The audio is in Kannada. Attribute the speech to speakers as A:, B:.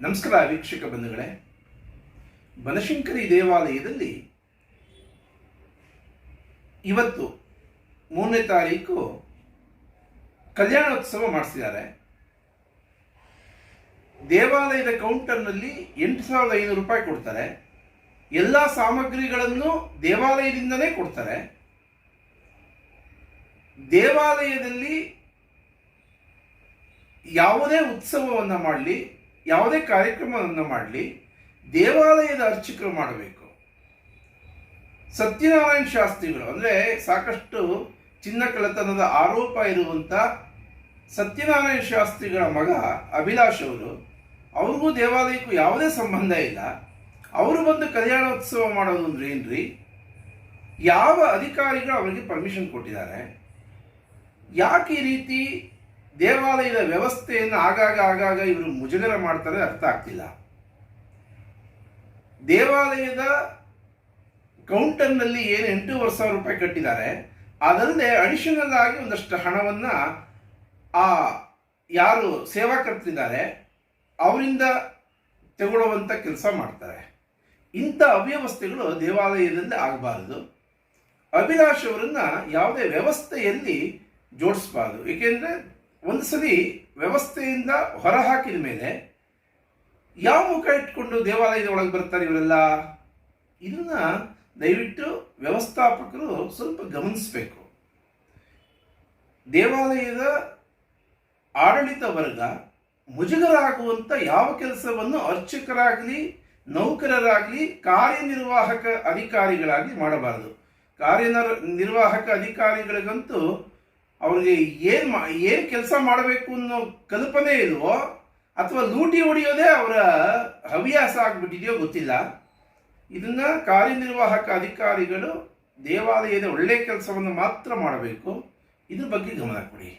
A: ನಮಸ್ಕಾರ ವೀಕ್ಷಕ ಬಂಧುಗಳೇ. ಬನಶಂಕರಿ ದೇವಾಲಯದಲ್ಲಿ ಇವತ್ತು ಮೂರನೇ ತಾರೀಕು ಕಲ್ಯಾಣೋತ್ಸವ ಮಾಡಿಸಿದ್ದಾರೆ. ದೇವಾಲಯದ ಕೌಂಟರ್ನಲ್ಲಿ ಎಂಟು ಸಾವಿರದ ಐನೂರು ರೂಪಾಯಿ ಕೊಡ್ತಾರೆ. ಎಲ್ಲ ಸಾಮಗ್ರಿಗಳನ್ನು ದೇವಾಲಯದಿಂದಲೇ ಕೊಡ್ತಾರೆ. ದೇವಾಲಯದಲ್ಲಿ ಯಾವುದೇ ಉತ್ಸವವನ್ನು ಮಾಡಲಿ. ಯಾವುದೇ ಕಾರ್ಯಕ್ರಮವನ್ನು ಮಾಡಲಿ, ದೇವಾಲಯದ ಅರ್ಚಕರು ಮಾಡಬೇಕು. ಸತ್ಯನಾರಾಯಣ ಶಾಸ್ತ್ರಿಗಳು, ಅಂದರೆ ಸಾಕಷ್ಟು ಚಿನ್ನ ಕಳ್ಳತನದ ಆರೋಪ ಇರುವಂಥ ಸತ್ಯನಾರಾಯಣ ಶಾಸ್ತ್ರಿಗಳ ಮಗ ಅಭಿಲಾಷ್ ಅವರು, ಅವ್ರಿಗೂ ದೇವಾಲಯಕ್ಕೂ ಯಾವುದೇ ಸಂಬಂಧ ಇಲ್ಲ. ಅವರು ಬಂದು ಕಲ್ಯಾಣೋತ್ಸವ ಮಾಡೋದು ಅಂದ್ರೆ ಏನ್ರಿ? ಯಾವ ಅಧಿಕಾರಿಗಳು ಅವರಿಗೆ ಪರ್ಮಿಷನ್ ಕೊಟ್ಟಿದ್ದಾರೆ? ಯಾಕೆ ಈ ರೀತಿ ದೇವಾಲಯದ ವ್ಯವಸ್ಥೆಯನ್ನು ಆಗಾಗ ಆಗಾಗ ಇವರು ಮುಜುಗರ ಮಾಡ್ತಾರೆ ಅರ್ಥ ಆಗ್ತಿಲ್ಲ. ದೇವಾಲಯದ ಕೌಂಟರ್ನಲ್ಲಿ ಏನು ಎಂಟೂವರೆ ಸಾವಿರ ರೂಪಾಯಿ ಕಟ್ಟಿದ್ದಾರೆ, ಅದಲ್ಲದೆ ಅಡಿಷನಲ್ ಆಗಿ ಒಂದಷ್ಟು ಹಣವನ್ನು ಆ ಯಾರು ಸೇವಾಕರ್ತರಿದ್ದಾರೆ ಅವರಿಂದ ತಗೊಳ್ಳುವಂಥ ಕೆಲಸ ಮಾಡ್ತಾರೆ. ಇಂಥ ಅವ್ಯವಸ್ಥೆಗಳು ದೇವಾಲಯದಲ್ಲಿ ಆಗಬಾರದು. ಅಭಿಲಾಷ್ ಅವರನ್ನು ಯಾವುದೇ ವ್ಯವಸ್ಥೆಯಲ್ಲಿ ಜೋಡಿಸಬಾರದು. ಏಕೆಂದರೆ ಒಂದು ಸರಿ ವ್ಯವಸ್ಥೆಯಿಂದ ಹೊರಹಾಕಿದ ಮೇಲೆ ಯಾವ ಮುಖ ಇಟ್ಕೊಂಡು ದೇವಾಲಯದ ಒಳಗೆ ಬರ್ತಾರೆ ಇವರೆಲ್ಲ? ಇದನ್ನ ದಯವಿಟ್ಟು ವ್ಯವಸ್ಥಾಪಕರು ಸ್ವಲ್ಪ ಗಮನಿಸಬೇಕು. ದೇವಾಲಯದ ಆಡಳಿತ ವರ್ಗ ಮುಜುಗರಾಗುವಂಥ ಯಾವ ಕೆಲಸವನ್ನು ಅರ್ಚಕರಾಗಲಿ, ನೌಕರರಾಗಲಿ, ಕಾರ್ಯನಿರ್ವಾಹಕ ಅಧಿಕಾರಿಗಳಾಗಲಿ ಮಾಡಬಾರದು. ಕಾರ್ಯನಿರ್ವಾಹಕ ನಿರ್ವಾಹಕ ಅಧಿಕಾರಿಗಳಿಗಂತೂ ಅವ್ರಿಗೆ ಏನು ಏನು ಕೆಲಸ ಮಾಡಬೇಕು ಅನ್ನೋ ಕಲ್ಪನೆ ಇಲ್ವೋ, ಅಥವಾ ಲೂಟಿ ಹೊಡೆಯೋದೇ ಅವರ ಹವ್ಯಾಸ ಆಗಿಬಿಟ್ಟಿದೆಯೋ ಗೊತ್ತಿಲ್ಲ. ಇದನ್ನ ಕಾರ್ಯನಿರ್ವಾಹಕ ಅಧಿಕಾರಿಗಳು ದೇವಾಲಯದ ಒಳ್ಳೆಯ ಕೆಲಸವನ್ನು ಮಾತ್ರ ಮಾಡಬೇಕು. ಇದ್ರ ಬಗ್ಗೆ ಗಮನ ಕೊಡಿ.